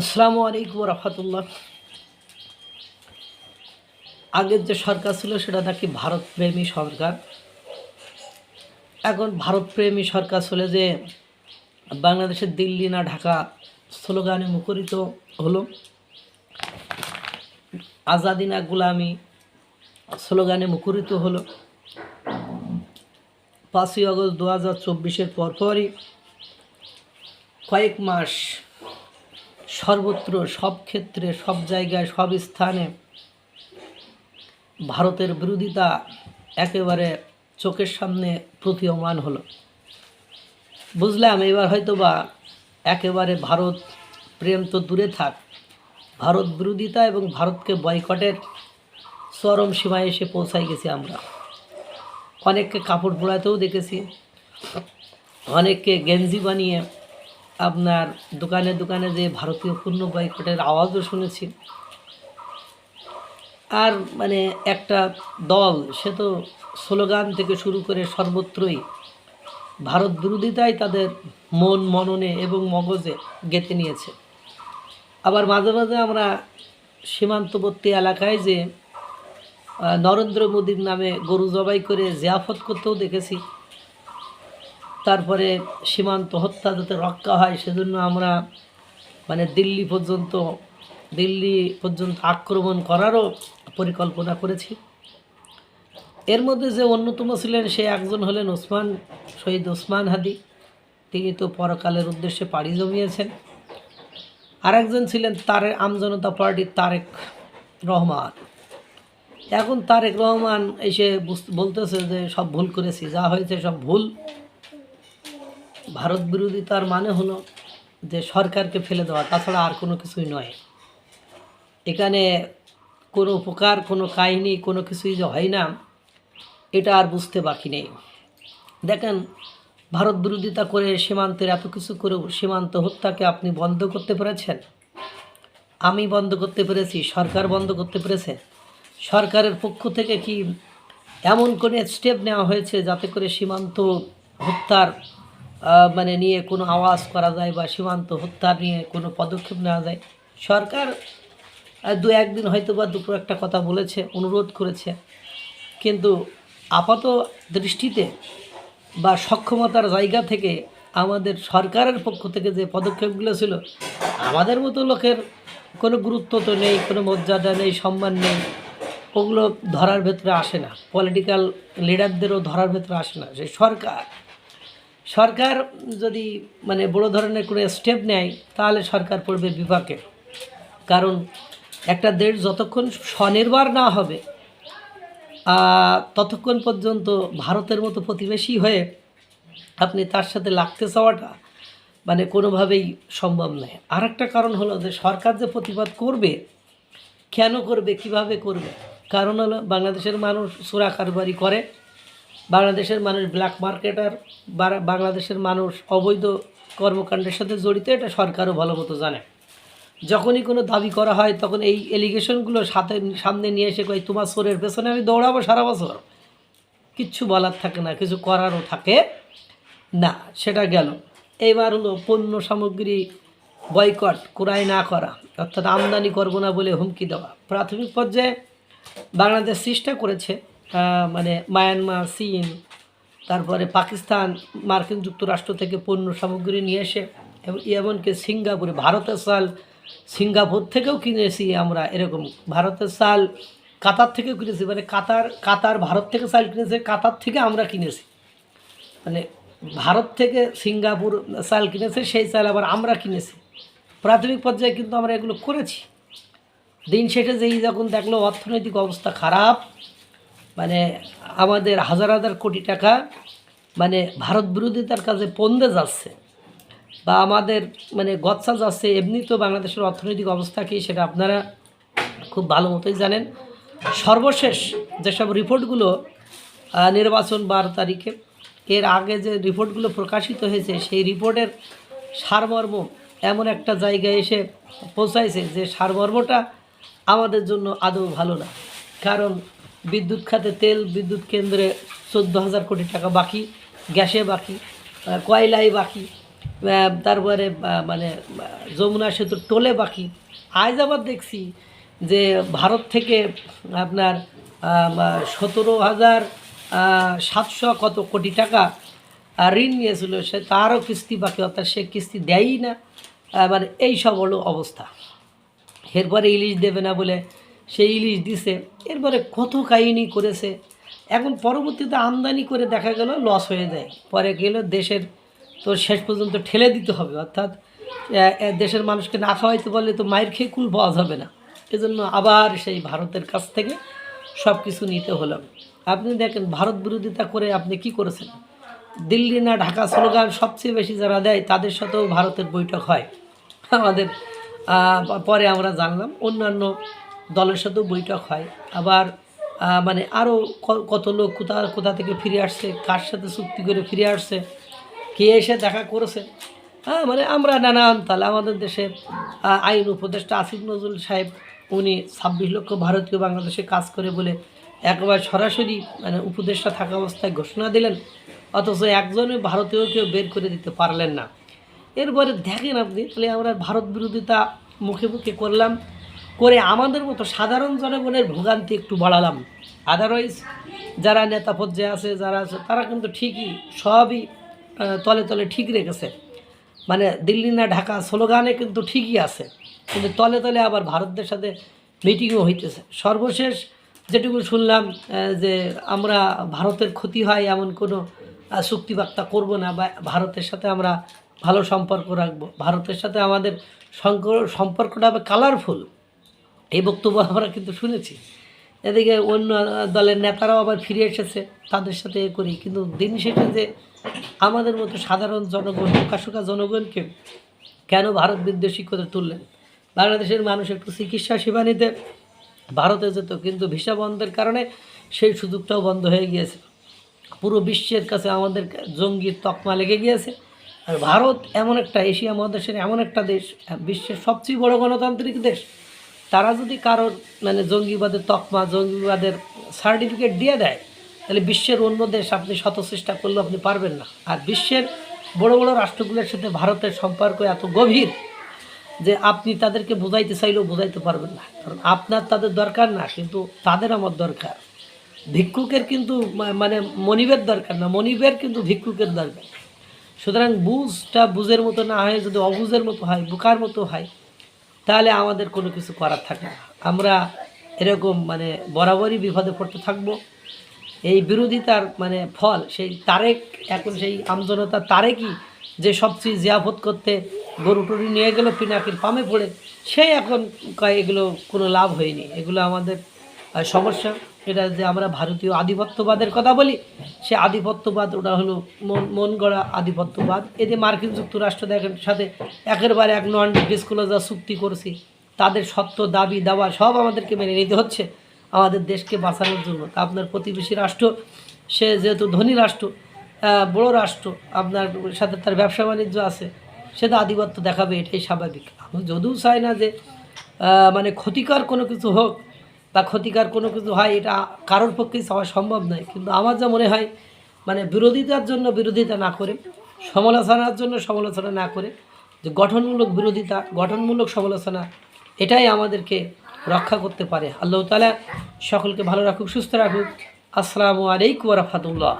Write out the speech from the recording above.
আসসালামু আলাইকুম রহমতুল্লাহ। আগের যে সরকার ছিল সেটা নাকি ভারতপ্রেমী সরকার। এখন ভারতপ্রেমী সরকার চলে যে বাংলাদেশের দিল্লি না ঢাকা স্লোগানে মুখরিত হলো। আজাদি না গুলামি স্লোগানে মুখরিত হলো। পাঁচই আগস্ট দু হাজার চব্বিশের পরপরই কয়েক মাস সর্বত্র, সব ক্ষেত্রে, সব জায়গায়, সব স্থানে ভারতের বিরোধিতা একেবারে চোখের সামনে প্রতীয়মান হলো। বুঝলাম, এবার হয়তো বা একেবারে ভারত প্রেম তো দূরে থাক। ভারত বিরোধিতা এবং ভারতকে বয়কটের চরম সীমায় এসে পৌঁছাই গেছি আমরা। অনেককে কাপড় পোড়াতেও দেখেছি, অনেককে গেঞ্জি বানিয়ে আপনার দোকানে দোকানে যে ভারতীয় পণ্য বয়কটের আওয়াজও শুনেছি। আর মানে একটা দল, সে তো স্লোগান থেকে শুরু করে সর্বত্রই ভারত বিরোধিতাই তাদের মন মননে এবং মগজে গেঁথে নিয়েছে। আবার মাঝে মাঝে আমরা সীমান্তবর্তী এলাকায় যে নরেন্দ্র মোদীর নামে গরু জবাই করে জিয়াফত করতেও দেখেছি। তারপরে সীমান্ত হত্যা যাতে রক্ষা হয়, সেজন্য আমরা মানে দিল্লি পর্যন্ত দিল্লি পর্যন্ত আক্রমণ করারও পরিকল্পনা করেছি। এর মধ্যে যে অন্যতম ছিলেন, সে একজন হলেন ওসমান, শহীদ ওসমান হাদি। তিনি তো পরকালের উদ্দেশ্যে পাড়ি জমিয়েছেন। আরেকজন ছিলেন তারে আমজনতা পার্টির তারেক রহমান। এখন তারেক রহমান এসে বলতেছে যে সব ভুল করেছি, যা হয়েছে সব ভুল। ভারত বিরোধিতার মানে হলো যে সরকারকে ফেলে দেওয়া, তাছাড়া আর কোনো কিছুই নয়। এখানে কোনো উপকার, কোনো কাহিনী, কোনো কিছুই যে হয় না, এটা আর বুঝতে বাকি নেই। দেখেন, ভারত বিরোধিতা করে সীমান্তের এত কিছু করে সীমান্ত হত্যাকে আপনি বন্ধ করতে পেরেছেন? আমি বন্ধ করতে পেরেছি, সরকার বন্ধ করতে পেরেছে। সরকারের পক্ষ থেকে কি এমন কোনো স্টেপ নেওয়া হয়েছে যাতে করে সীমান্ত হত্যার মানে নিয়ে কোনো আওয়াজ করা যায় বা সীমান্ত হত্যা নিয়ে কোনো পদক্ষেপ নেওয়া যায়। সরকার দু একদিন হয়তো বা দুপুর একটা কথা বলেছে, অনুরোধ করেছে। কিন্তু আপাত দৃষ্টিতে বা সক্ষমতার জায়গা থেকে আমাদের সরকারের পক্ষ থেকে যে পদক্ষেপগুলো ছিল, আমাদের মতো লোকের কোনো গুরুত্ব তো নেই, কোনো মর্যাদা নেই, সম্মান নেই, ওগুলো ধরার ভেতরে আসে না। পলিটিক্যাল লিডারদেরও ধরার ভেতরে আসে না। সেই সরকার সরকার যদি মানে বড় ধরনের কোনো স্টেপ নেয়, তাহলে সরকার পড়বে বিপাকে। কারণ একটা দেশ যতক্ষণ স্বনির্ভর না হবে ততক্ষণ পর্যন্ত ভারতের মতো প্রতিবেশী হয়ে আপনি তার সাথে লাগতে চাওয়াটা মানে কোনোভাবেই সম্ভব নয়। আর একটা কারণ হলো যে, সরকার যে প্রতিবাদ করবে, কেন করবে, কীভাবে করবে? কারণ হলো বাংলাদেশের মানুষ চোরা কারবারি করে বাংলাদেশের মানুষ ব্ল্যাক মার্কেটার বাংলাদেশের মানুষ অবৈধ কর্মকাণ্ডের সাথে জড়িত, এটা সরকারও ভালো মতো জানে। যখনই কোনো দাবি করা হয়, তখন এই এলিগেশনগুলো সাথে সামনে নিয়ে এসে কয়, তোমার সোরের পেছনে আমি দৌড়াবো সারা বছর। কিচ্ছু বলার থাকে না, কিছু করারও থাকে না, সেটা গেল। এইবার হলো পণ্য সামগ্রী বয়কট, ক্রয় না করা, অর্থাৎ আমদানি করব না বলে হুমকি দেওয়া। প্রাথমিক পর্যায়ে বাংলাদেশ চেষ্টা করেছে মানে মায়ানমার, চীন, তারপরে পাকিস্তান, মার্কিন যুক্তরাষ্ট্র থেকে পণ্য সামগ্রী নিয়ে এসে এমনকি সিঙ্গাপুরে ভারতের সাল সিঙ্গাপুর থেকেও কিনেছি আমরা এরকম। ভারতের সাল কাতার থেকেও কিনেছি মানে কাতার কাতার ভারত থেকে চাল কিনেছে, কাতার থেকে আমরা কিনেছি। মানে ভারত থেকে সিঙ্গাপুর চাল কিনেছে, সেই চাল আবার আমরা কিনেছি। প্রাথমিক পর্যায়ে কিন্তু আমরা এগুলো করেছি। দিন শেষে যেই যখন দেখল অর্থনৈতিক অবস্থা খারাপ মানে আমাদের হাজার হাজার কোটি টাকা মানে ভারত বিরোধিতার কাজে পন্দে যাচ্ছে। বা আমাদের মানে গচ্ছা যাচ্ছে, এমনি তো বাংলাদেশের অর্থনৈতিক অবস্থা কী সেটা আপনারা খুব ভালো মতোই জানেন। সর্বশেষ যেসব রিপোর্টগুলো নির্বাচন বারো তারিখে, এর আগে যে রিপোর্টগুলো প্রকাশিত হয়েছে, সেই রিপোর্টের সারমর্ম এমন একটা জায়গায় এসে পৌঁছাইছে যে সারমর্মটা আমাদের জন্য আদৌ ভালো না। কারণ বিদ্যুৎ খাতে তেল, বিদ্যুৎ কেন্দ্রে চোদ্দ হাজার কোটি টাকা বাকি, গ্যাসে বাকি কয়লায় বাকি তারপরে মানে যমুনা সেতুর টোলে বাকি। আজ আবার দেখছি যে ভারত থেকে আপনার সতেরো হাজার সাতশো কত কোটি টাকা ঋণ নিয়েছিল, সে তারও কিস্তি বাকি, অর্থাৎ সে কিস্তি দেয়ই না। মানে এই সব হলো অবস্থা। এরপরে ইলিশ দেবে না বলে সেই ইলিশ দিছে। এরপরে কত কাহিনী করেছে। এখন পরবর্তীতে আমদানি করে দেখা গেল লস হয়ে যায়। পরে গেল দেশের তো শেষ পর্যন্ত ঠেলে দিতে হবে। অর্থাৎ দেশের মানুষকে না খাওয়াইতে পারলে তো মায়ের খেয়ে কুল পাওয়া যাবে না। এজন্য আবার সেই ভারতের কাছ থেকে সব কিছু নিতে হলো। আপনি দেখেন, ভারত বিরোধিতা করে আপনি কি করেছেন? দিল্লি না ঢাকা স্লোগান সবচেয়ে বেশি যারা দেয়, তাদের সাথেও ভারতের বৈঠক হয়। আমাদের পরে আমরা জানলাম অন্যান্য দলের সাথেও বৈঠক হয়। আবার মানে আরও কত লোক কোথা কোথা থেকে ফিরে আসছে, কার সাথে চুক্তি করে ফিরে আসছে, কে এসে দেখা করেছে। হ্যাঁ মানে আমরা নানান, তাহলে আমাদের দেশে আইন উপদেষ্টা আসিফ নজরুল সাহেব, উনি ছাব্বিশ লক্ষ ভারতীয় বাংলাদেশে কাজ করে বলে একেবারে সরাসরি মানে উপদেষ্টা থাকা অবস্থায় ঘোষণা দিলেন, অথচ একজনই ভারতীয় কেউ বের করে দিতে পারলেন না। এরপরে দেখেন আপনি, তাহলে আমরা ভারত বিরোধিতা মুখে মুখে করলাম করে আমাদের মতো সাধারণ জনগণের ভোগান্তি একটু বাড়ালাম। আদারওয়াইজ যারা নেতা পর্যায়ে আছে, যারা আছে, তারা কিন্তু ঠিকই সবই তলে তলে ঠিক রেখেছে। মানে দিল্লি না ঢাকা স্লোগানে কিন্তু ঠিকই আছে। কিন্তু তলে তলে আবার ভারতদের সাথে মিটিংও হইতেছে। সর্বশেষ যেটুকু শুনলাম যে আমরা ভারতের ক্ষতি হয় এমন কোনো চুক্তিবার্তা করব না বা ভারতের সাথে আমরা ভালো সম্পর্ক রাখব। ভারতের সাথে আমাদের সম্পর্কটা হবে কালারফুল এই বক্তব্য আমরা কিন্তু শুনেছি। এদিকে অন্য দলের নেতারাও আবার ফিরে এসেছে, তাদের সাথে এ করি কিন্তু দিন শেষে যে আমাদের মতো সাধারণ জনগণ সুখা জনগণকে কেন ভারত বিদ্বেষী করে তুললেন? বাংলাদেশের মানুষ একটু চিকিৎসা সেবা নিতে ভারতে যেত, কিন্তু ভিসা বন্ধের কারণে সেই সুযোগটাও বন্ধ হয়ে গিয়েছে। পুরো বিশ্বের কাছে আমাদের জঙ্গির তকমা লেগে গিয়েছে। আর ভারত এমন একটা, এশিয়া মহাদেশের এমন একটা দেশ, বিশ্বের সবচেয়ে বড় গণতান্ত্রিক দেশ। তারা যদি কারোর মানে জঙ্গিবাদের তকমা, জঙ্গিবাদের সার্টিফিকেট দিয়ে দেয়, তাহলে বিশ্বের অন্য দেশ আপনি শত চেষ্টা করলেও আপনি পারবেন না। আর বিশ্বের বড় বড় রাষ্ট্রগুলোর সাথে ভারতের সম্পর্ক এত গভীর যে আপনি তাদেরকে বোঝাইতে চাইলেও বোঝাইতে পারবেন না। কারণ আপনার তাদের দরকার না, কিন্তু তাদের আমার দরকার। ভিক্ষুকের কিন্তু মানে মনিবের দরকার না, মনিবের কিন্তু ভিক্ষুকের দরকার। সুতরাং বুঝটা বুঝের মতো না হয়, যদি অবুঝের মতো হয়, বোকার মতো হয় তাহলে আমাদের কোনো কিছু করার থাকে না। আমরা এরকম মানে বরাবরই বিপদে পড়তে থাকব। এই বিরোধিতার মানে ফল, সেই তারেক, এখন সেই আমজনতা তারেকই যে সবচেয়ে জিয়াফত করতে গরু টরু নিয়ে গেলো, পিনাকির পামে পড়ে সেই এখন এগুলো কোনো লাভ হয়নি। এগুলো আমাদের সমস্যা। এটা যে আমরা ভারতীয় আধিপত্যবাদের কথা বলি, সে আধিপত্যবাদ ওটা হলো মন মন গড়া আধিপত্যবাদ। যে মার্কিন যুক্তরাষ্ট্র দেখেন সাথে একেবারে এক নন ডিসক্লোজার চুক্তি করছি। তাদের সত্য, দাবি দাবা সব আমাদেরকে মেনে নিতে হচ্ছে। আমাদের দেশকে বাঁচানোর জন্য। তা আপনার প্রতিবেশী রাষ্ট্র, সে যেহেতু ধনী রাষ্ট্র বড় রাষ্ট্র, আপনার সাথে তার ব্যবসা বাণিজ্য আছে, সে তো আধিপত্য দেখাবে, এটাই স্বাভাবিক। আমি যদিও চাই না যে মানে ক্ষতিকর কোনো কিছু হোক বা ক্ষতিকর কোনো কিছু হয়, এটা কারোর পক্ষেই চাওয়া সম্ভব নয়। কিন্তু আমার যা মনে হয় মানে বিরোধিতার জন্য বিরোধিতা না করে, সমালোচনার জন্য সমালোচনা না করে, যে গঠনমূলক বিরোধিতা, গঠনমূলক সমালোচনা, এটাই আমাদেরকে রক্ষা করতে পারে। আল্লাহ তালা সকলকে ভালো রাখুক, সুস্থ রাখুক। আসসালামু আলাইকুম রহমতুল্লাহ।